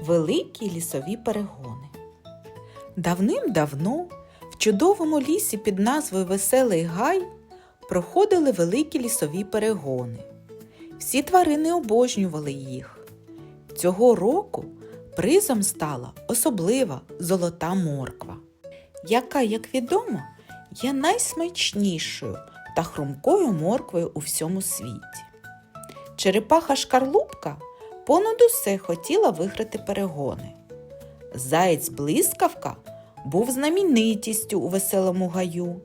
великі лісові перегони. Давним-давно в чудовому лісі під назвою Веселий Гай проходили великі лісові перегони. Всі тварини обожнювали їх. Цього року призом стала особлива золота морква, яка, як відомо, є найсмачнішою та хрумкою морквою у всьому світі. Черепаха шкарлупка понад усе хотіла виграти перегони. Заєць блискавка був знаменитістю у веселому гаю.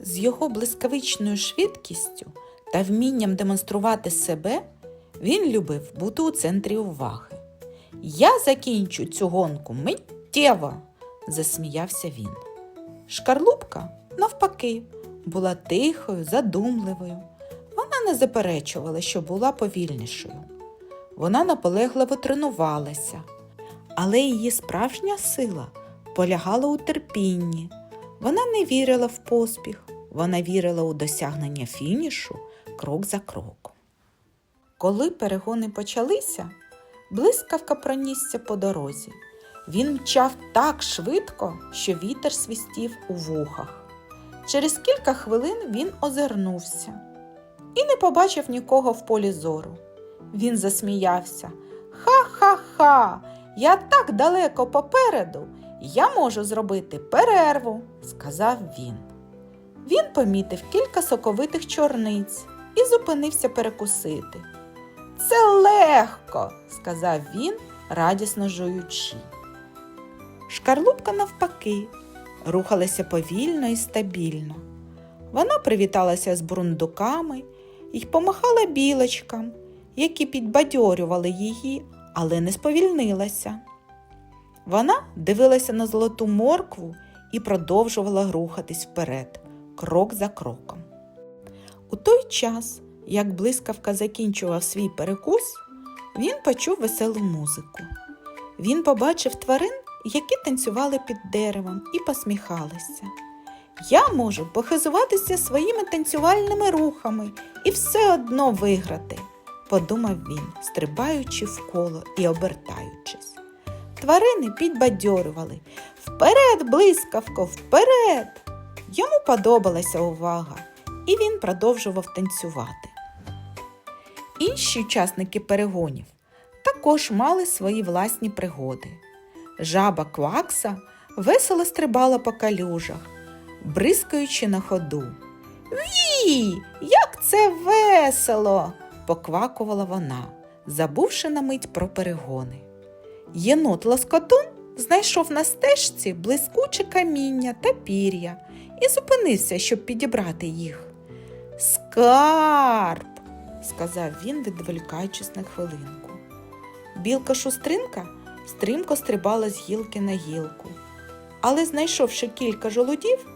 З його блискавичною швидкістю та вмінням демонструвати себе він любив бути у центрі уваги. Я закінчу цю гонку миттєво, засміявся він. Шкарлупка, навпаки, була тихою, задумливою. Вона не заперечувала, що була повільнішою. Вона наполегливо тренувалася, але її справжня сила полягала у терпінні. Вона не вірила в поспіх, вона вірила у досягнення фінішу крок за кроком. Коли перегони почалися, блискавка пронісся по дорозі. Він мчав так швидко, що вітер свистів у вухах. Через кілька хвилин він озирнувся і не побачив нікого в полі зору. Він засміявся. Ха-ха-ха! Я так далеко попереду, я можу зробити перерву, сказав він. Він помітив кілька соковитих чорниць і зупинився перекусити. Це легко, сказав він, радісно жуючи. Шкарлупка навпаки рухалася повільно і стабільно. Вона привіталася з бурундуками і помахала білочкам, які підбадьорювали її, але не сповільнилася. Вона дивилася на золоту моркву і продовжувала рухатись вперед, крок за кроком. У той час, як блискавка закінчував свій перекус, він почув веселу музику. Він побачив тварин, які танцювали під деревом і посміхалися. Я можу похизуватися своїми танцювальними рухами і все одно виграти, подумав він, стрибаючи в коло і обертаючись. Тварини підбадьорювали Вперед, блискавко, вперед! Йому подобалася увага, і він продовжував танцювати. Інші учасники перегонів також мали свої власні пригоди. Жаба Квакса весело стрибала по калюжах, бризкаючи на ходу. Вій, як це весело! Поквакувала вона, забувши на мить про перегони. Єнот Лоскотун знайшов на стежці блискуче каміння та пір'я і зупинився, щоб підібрати їх. Скарб, сказав він, відволікаючись на хвилинку. Білка шустринка стрімко стрибала з гілки на гілку, але, знайшовши кілька жолудів,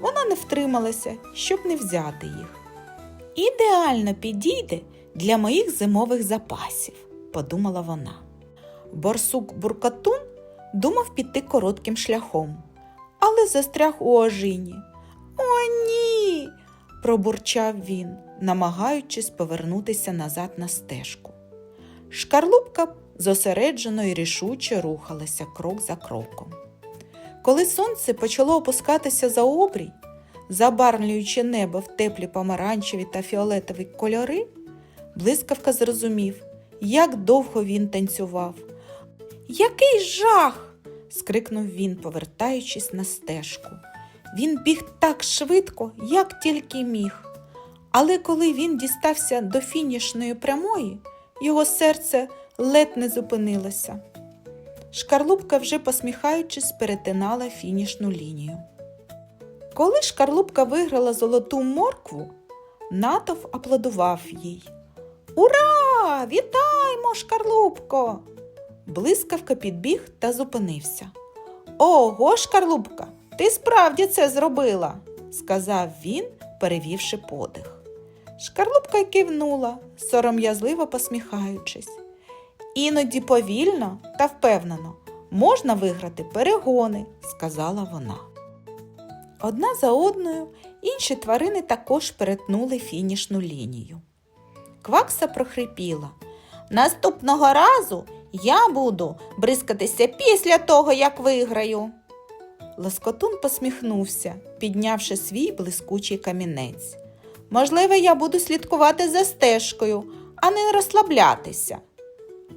вона не втрималася, щоб не взяти їх. Ідеально підійде для моїх зимових запасів, подумала вона. Борсук Буркатун думав піти коротким шляхом, але застряг у ожині. О, ні. пробурчав він, намагаючись повернутися назад на стежку. Шкарлупка зосереджено і рішуче рухалася крок за кроком. Коли сонце почало опускатися за обрій, забарвлюючи небо в теплі помаранчеві та фіолетові кольори, блискавка зрозумів, як довго він танцював. Який жах! скрикнув він, повертаючись на стежку. Він біг так швидко, як тільки міг. Але коли він дістався до фінішної прямої, його серце ледь не зупинилося. Шкарлупка, вже посміхаючись, перетинала фінішну лінію. Коли шкарлупка виграла золоту моркву, натовп аплодував їй. Ура! Вітаємо, шкарлупко! Блискавка підбіг та зупинився. Ого, шкарлупка, ти справді це зробила, сказав він, перевівши подих. Шкарлупка кивнула, сором'язливо посміхаючись. Іноді повільно та впевнено можна виграти перегони, сказала вона. Одна за одною інші тварини також перетнули фінішну лінію. Квакса прохрипіла. Наступного разу Я буду бризкатися після того, як виграю. Лоскотун посміхнувся, піднявши свій блискучий камінець. Можливо, я буду слідкувати за стежкою, а не розслаблятися.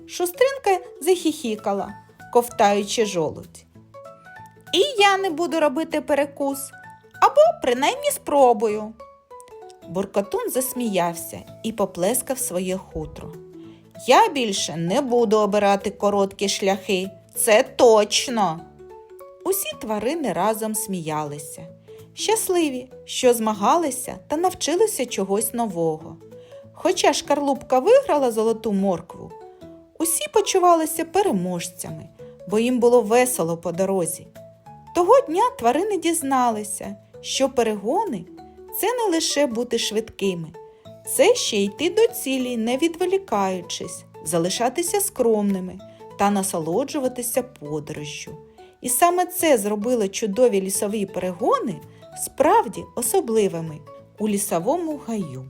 Шустринка захіхікала, ковтаючи жолудь. І я не буду робити перекус, або принаймні спробую. Буркотун засміявся і поплескав своє хутро. Я більше не буду обирати короткі шляхи, це точно. Усі тварини разом сміялися, щасливі, що змагалися та навчилися чогось нового. Хоча шкарлупка виграла золоту моркву, усі почувалися переможцями, бо їм було весело по дорозі. Того дня тварини дізналися, що перегони це не лише бути швидкими, це ще йти до цілі, не відволікаючись, залишатися скромними та насолоджуватися подорожжю. І саме це зробило чудові лісові перегони справді особливими у лісовому гаю.